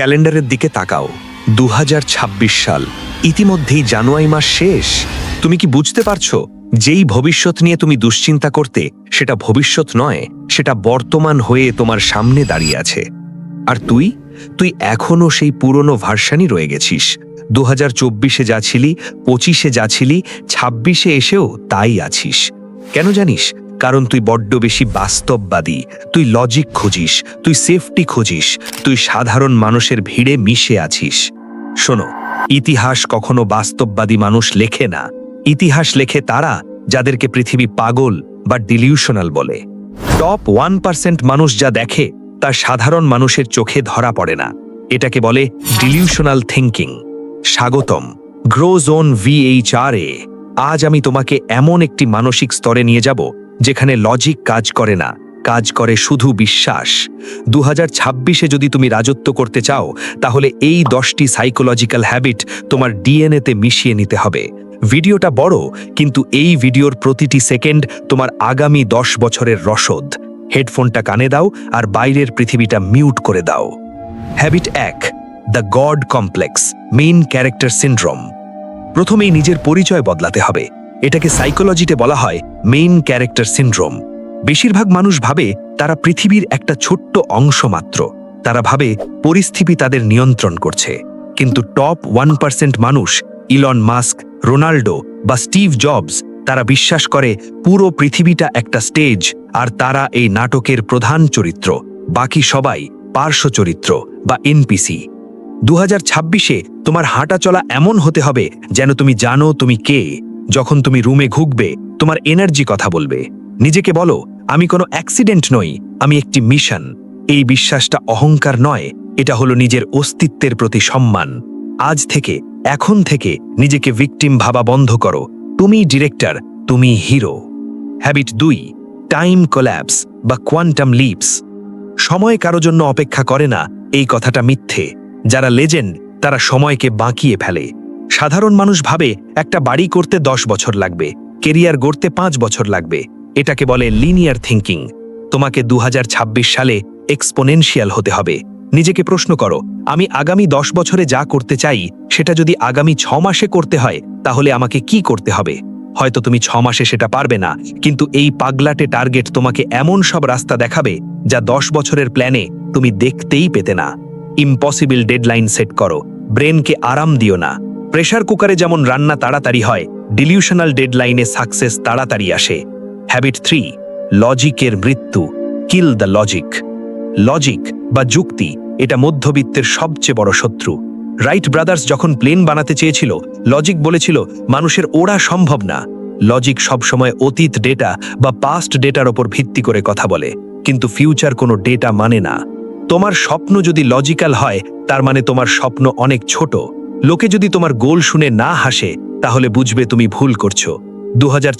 ক্যালেন্ডারের দিকে তাকাও। দু হাজার ছাব্বিশ সাল। ইতিমধ্যেই জানুয়ারি মাস শেষ। তুমি কি বুঝতে পারছ যেই ভবিষ্যৎ নিয়ে তুমি দুশ্চিন্তা করতে, সেটা ভবিষ্যৎ নয়, সেটা বর্তমান হয়ে তোমার সামনে দাঁড়িয়ে আছে। আর তুই? তুই এখনও সেই পুরনো ভার্সানই রয়ে গেছিস। দু হাজার চব্বিশে যা ছিলি, পঁচিশে যা ছিলি, ছাব্বিশে এসেও তাই আছিস। কেন জানিস কারণ তুই বড্ড বেশি বাস্তববাদী। তুই লজিক খুঁজিস, তুই সেফটি খুঁজিস, তুই সাধারণ মানুষের ভিড়ে মিশে আছিস। শোনো, ইতিহাস কখনো বাস্তববাদী মানুষ লেখে না। ইতিহাস লেখে তারা, যাদেরকে পৃথিবী পাগল বা ডিলিউশনাল বলে। টপ ওয়ান পার্সেন্ট মানুষ যা দেখে, তা সাধারণ মানুষের চোখে ধরা পড়ে না। এটাকে বলে ডিলিউশনাল থিঙ্কিং স্বাগতম গ্রো জোন ভিএইচআর এ আজ আমি তোমাকে এমন একটি মানসিক স্তরে নিয়ে যাব যেখানে লজিক কাজ করে না, কাজ করে শুধু বিশ্বাস। দু ছাব্বিশে যদি তুমি রাজত্ব করতে চাও, তাহলে এই দশটি সাইকোলজিক্যাল হ্যাবিট তোমার ডিএনএতে মিশিয়ে নিতে হবে। ভিডিওটা বড়, কিন্তু এই ভিডিওর প্রতিটি সেকেন্ড তোমার আগামী দশ বছরের রসদ। হেডফোনটা কানে দাও আর বাইরের পৃথিবীটা মিউট করে দাও। হ্যাবিট এক the god complex main character syndrome প্রথমেই নিজের পরিচয় বদলাতে হবে। এটাকে সাইকোলজিতে বলা হয় মেইন ক্যারেক্টার সিন্ড্রোম বেশিরভাগ মানুষ ভাবে তারা পৃথিবীর একটা ছোট্ট অংশ মাত্র। তারা ভাবে পরিস্থিতি তাদের নিয়ন্ত্রণ করছে। কিন্তু টপ ওয়ান পার্সেন্ট মানুষ ইলন মাস্ক রোনাল্ডো বা স্টিভ জবস তারা বিশ্বাস করে পুরো পৃথিবীটা একটা স্টেজ আর তারা এই নাটকের প্রধান চরিত্র। বাকি সবাই পার্শ্ব চরিত্র বা এনপিসি দু হাজার তোমার হাঁটা চলা এমন হতে হবে যেন তুমি জানো তুমি কে। যখন তুমি রুমে ঘুকবে তোমার এনার্জি কথা বলবে। নিজেকে বলো, আমি কোনো অ্যাক্সিডেন্ট নই, আমি একটি মিশন এই বিশ্বাসটা অহংকার নয়, এটা হলো নিজের অস্তিত্বের প্রতি সম্মান। আজ থেকে, এখন থেকে নিজেকে ভিকটিম ভাবা বন্ধ করো। তুমি ডিরেক্টর তুমি হিরো হ্যাবিট দুই টাইম কোল্যাপস বা কোয়ান্টাম লিপস সময় কারও জন্য অপেক্ষা করে না, এই কথাটা মিথ্যে। যারা লেজেন্ড তারা সময়কে বাঁকিয়ে ফেলে। সাধারণ মানুষ ভাবে একটা বাড়ি করতে দশ বছর লাগবে, কেরিয়ার গড়তে পাঁচ বছর লাগবে। এটাকে বলে লিনিয়ার থিঙ্কিং তোমাকে দু হাজার ছাব্বিশ সালে এক্সপোনেনশিয়াল হতে হবে। নিজেকে প্রশ্ন করো, আমি আগামী দশ বছরে যা করতে চাই, সেটা যদি আগামী ছ মাসে করতে হয়, তাহলে আমাকে কি করতে হবে? হয়তো তুমি ছ মাসে সেটা পারবে না, কিন্তু এই পাগলাটে টার্গেট তোমাকে এমন সব রাস্তা দেখাবে, যা দশ বছরের প্ল্যানে তুমি দেখতেই পেতে না। ইম্পসিবল ডেডলাইন সেট করো। ব্রেনকে আরাম দিও না। প্রেশার কুকারে যেমন রান্না তাড়াতাড়ি হয়, ডিলিউশনাল ডেডলাইনে সাকসেস তাড়াতাড়ি আসে। হ্যাবিট থ্রি লজিকের মৃত্যু কিল দ্য লজিক লজিক বা যুক্তি, এটা মধ্যবিত্তের সবচেয়ে বড় শত্রু। রাইট ব্রাদার্স যখন প্লেন বানাতে চেয়েছিল লজিক বলেছিল, মানুষের ওড়া সম্ভব না। লজিক সবসময় অতীত ডেটা বা পাস্ট ডেটার ওপর ভিত্তি করে কথা বলে, কিন্তু ফিউচার কোনো ডেটা মানে না। তোমার স্বপ্ন যদি লজিক্যাল হয়, তার মানে তোমার স্বপ্ন অনেক ছোট। লোকে যদি তোমার গোল শুনে না হাসে, তাহলে বুঝবে তুমি ভুল করছ। দু হাজার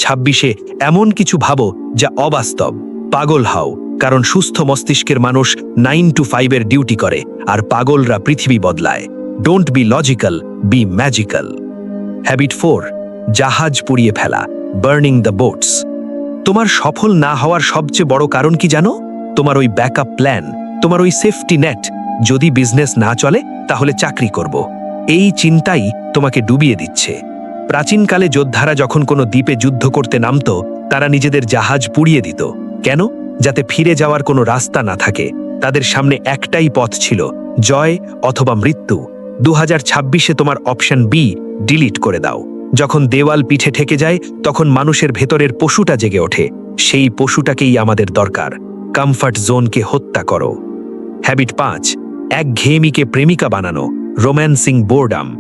এমন কিছু ভাবো যা অবাস্তব। পাগল হাও, কারণ সুস্থ মস্তিষ্কের মানুষ নাইন টু ফাইভের ডিউটি করে, আর পাগলরা পৃথিবী বদলায়। Don't be logical be magical habit four জাহাজ পুড়িয়ে ফেলা বার্নিং দ্য বোটস তোমার সফল না হওয়ার সবচেয়ে বড় কারণ কি জানো? তোমার ওই ব্যাকআপ প্ল্যান তোমার ওই সেফটি নেট যদি বিজনেস না চলে, তাহলে চাকরি করব। এই চিন্তাই তোমাকে ডুবিয়ে দিচ্ছে। প্রাচীনকালে যোদ্ধারা যখন কোনো দ্বীপে যুদ্ধ করতে নামত, তারা নিজেদের জাহাজ পুড়িয়ে দিত। কেন? যাতে ফিরে যাওয়ার কোনো রাস্তা না থাকে। তাদের সামনে একটাই পথ ছিল, জয় অথবা মৃত্যু। দু হাজার তোমার অপশন বি, ডিলিট করে দাও। যখন দেওয়াল পিঠে ঠেকে যায়, তখন মানুষের ভেতরের পশুটা জেগে ওঠে। সেই পশুটাকেই আমাদের দরকার। কমফর্ট জোনকে হত্যা করো। হ্যাবিট পাঁচ এক ঘেয়েমিকে প্রেমিকা বানানো। রোম্যান্সিং বোর্ডাম।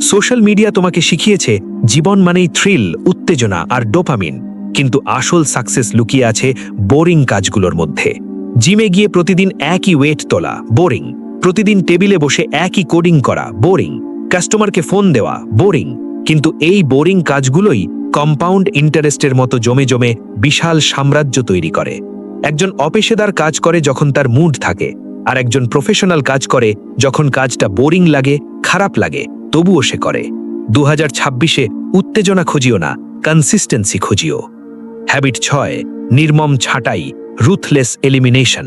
সোশ্যাল মিডিয়া তোমাকে শিখিয়েছে, জীবন মানেই থ্রিল উত্তেজনা আর ডোপামিন। কিন্তু আসল সাকসেস লুকিয়ে আছে বোরিং কাজগুলোর মধ্যে। জিমে গিয়ে প্রতিদিন একই ওয়েট তোলা বোরিং প্রতিদিন টেবিলে বসে একই কোডিং করা বোরিং কাস্টমারকে ফোন দেওয়া বোরিং কিন্তু এই বোরিং কাজগুলোই কম্পাউন্ড ইন্টারেস্টের মতো জমে জমে বিশাল সাম্রাজ্য তৈরি করে। একজন অপেশাদার কাজ করে যখন তার মুড থাকে। আর একজন প্রফেশনাল কাজ করে, যখন কাজটা বোরিং লাগে, খারাপ লাগে, তবুও সে করে। দু হাজার ছাব্বিশে উত্তেজনা খুঁজিও না কনসিস্টেন্সি খুঁজিও। হ্যাবিট ছয়, নির্মম ছাঁটাই রুথলেস এলিমিনেশন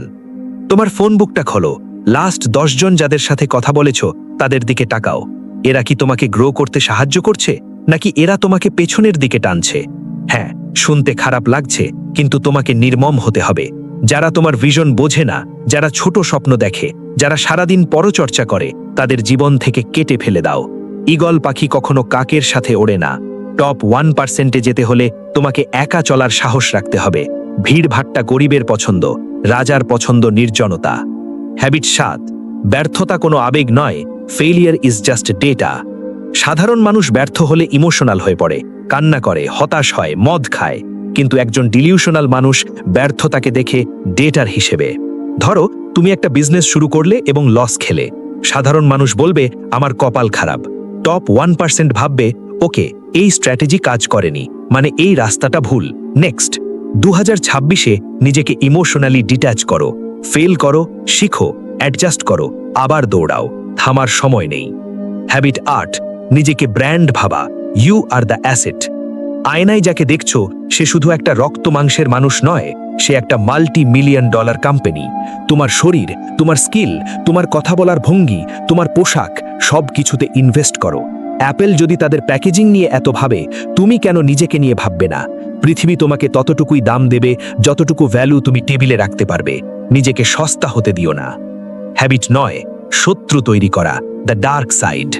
তোমার ফোন বুকটা খোলো লাস্ট জন যাদের সাথে কথা বলেছ, তাদের দিকে টাকাও এরা কি তোমাকে গ্রো করতে সাহায্য করছে, নাকি এরা তোমাকে পেছনের দিকে টানছে? হ্যাঁ শুনতে খারাপ লাগছে, কিন্তু তোমাকে নির্মম হতে হবে। যারা তোমার ভিশন বোঝে না, যারা ছোট স্বপ্ন দেখে, যারা সারাদিন পরচর্চা করে, তাদের জীবন থেকে কেটে ফেলে দাও। ঈগল পাখি কখনো কাকের সাথে ওড়ে না। টপ ওয়ান পার্সেন্টে যেতে হলে তোমাকে একা চলার সাহস রাখতে হবে। ভিড় ভাট্টা গরিবের পছন্দ, রাজার পছন্দ নির্জনতা। হ্যাবিট সাত, ব্যর্থতা কোনো আবেগ নয় ফেলিয়ার ইজ জাস্ট ডেটা সাধারণ মানুষ ব্যর্থ হলে ইমোশনাল হয়ে পড়ে, কান্না করে, হতাশ হয়, মদ খায়। কিন্তু একজন ডিলিউশনাল মানুষ ব্যর্থতাকে দেখে ডেটার হিসেবে। ধরো, তুমি একটা বিজনেস শুরু করলে এবং লস খেলে। সাধারণ মানুষ বলবে, আমার কপাল খারাপ। টপ ওয়ান পার্সেন্ট ভাববে, ওকে, এই স্ট্র্যাটেজি কাজ করেনি। মানে এই রাস্তাটা ভুল। নেক্সট দু হাজার ছাব্বিশে নিজেকে ইমোশনালি ডিট্যাচ করো। ফেল করো, শিখো, অ্যাডজাস্ট করো, আবার দৌড়াও। থামার সময় নেই। হ্যাবিট আর্ট, নিজেকে ব্র্যান্ড ভাবা। You are the asset. আয়নায় যাকে দেখছ, সে শুধু একটা রক্ত মাংসের মানুষ নয়, সে একটা মাল্টি মিলিয়ন ডলার কোম্পানি তোমার শরীর, তোমার স্কিল তোমার কথা বলার ভঙ্গি, তোমার পোশাক, সব কিছুতে ইনভেস্ট করো। অ্যাপেল যদি তাদের প্যাকেজিং নিয়ে এত ভাবে, তুমি কেন নিজেকে নিয়ে ভাববে না? পৃথিবী তোমাকে ততটুকুই দাম দেবে, যতটুকু ভ্যালু তুমি টেবিলে রাখতে পারবে। নিজেকে সস্তা হতে দিও না। হ্যাবিট নয়, শত্রু তৈরি করা দ্য ডার্ক সাইড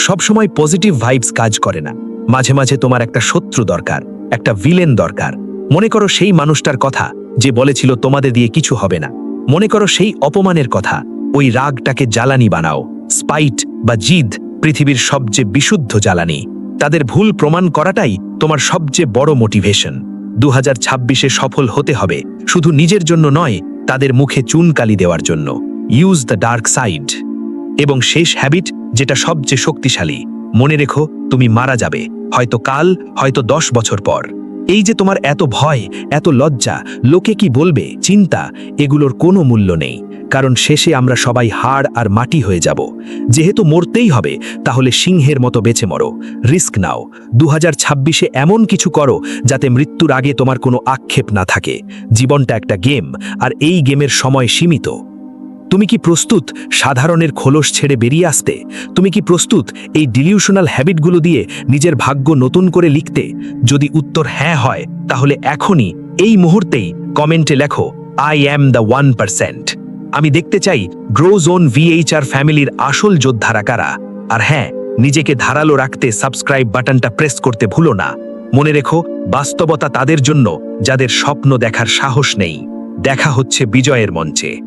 সবসময় পজিটিভ ভাইবস কাজ করে না। মাঝে মাঝে তোমার একটা শত্রু দরকার, একটা ভিলেন দরকার। মনে করো সেই মানুষটার কথা যে বলেছিল তোমাদের দিয়ে কিছু হবে না। মনে করো সেই অপমানের কথা, ওই রাগটাকে জ্বালানি বানাও। স্পাইট বা জিদ পৃথিবীর সবচেয়ে বিশুদ্ধ জ্বালানি। তাদের ভুল প্রমাণ করাটাই তোমার সবচেয়ে বড় মোটিভেশন দু হাজার ছাব্বিশে সফল হতে হবে, শুধু নিজের জন্য নয়, তাদের মুখে চুনকালি দেওয়ার জন্য। ইউজ দ্য ডার্ক সাইড এবং শেষ হ্যাবিট যেটা সবচেয়ে শক্তিশালী। মনে রেখো তুমি মারা যাবে, হয়তো কাল, হয়তো দশ বছর পর। এই যে তোমার এত ভয়, এত লজ্জা, লোকে কি বলবে, চিন্তা, এগুলোর কোনো মূল্য নেই। কারণ শেষে আমরা সবাই হাড় আর মাটি হয়ে যাব। যেহেতু মরতেই হবে, তাহলে সিংহের মতো বেঁচে মরো। রিস্ক নাও। দু হাজার ছাব্বিশে এমন কিছু করো, যাতে মৃত্যুর আগে তোমার কোনো আক্ষেপ না থাকে। জীবনটা একটা গেম, আর এই গেমের সময় সীমিত। তুমি কি প্রস্তুত সাধারণের খোলস ছেড়ে বেরিয়ে আসতে? তুমি কি প্রস্তুত এই ডিলিউশনাল হ্যাবিটগুলো দিয়ে নিজের ভাগ্য নতুন করে লিখতে? যদি উত্তর হ্যাঁ হয়, তাহলে এখনই এই মুহূর্তেই কমেন্টে লেখো I am the one percent আমি দেখতে চাই গ্রো জোন ভিএইচআর ফ্যামিলির আসল যোদ্ধারা কারা। আর হ্যাঁ নিজেকে ধারালো রাখতে সাবস্ক্রাইব বাটনটা প্রেস করতে ভুলো না। মনে রেখো, বাস্তবতা তাদের জন্য, যাদের স্বপ্ন দেখার সাহস নেই। দেখা হচ্ছে বিজয়ের মঞ্চে।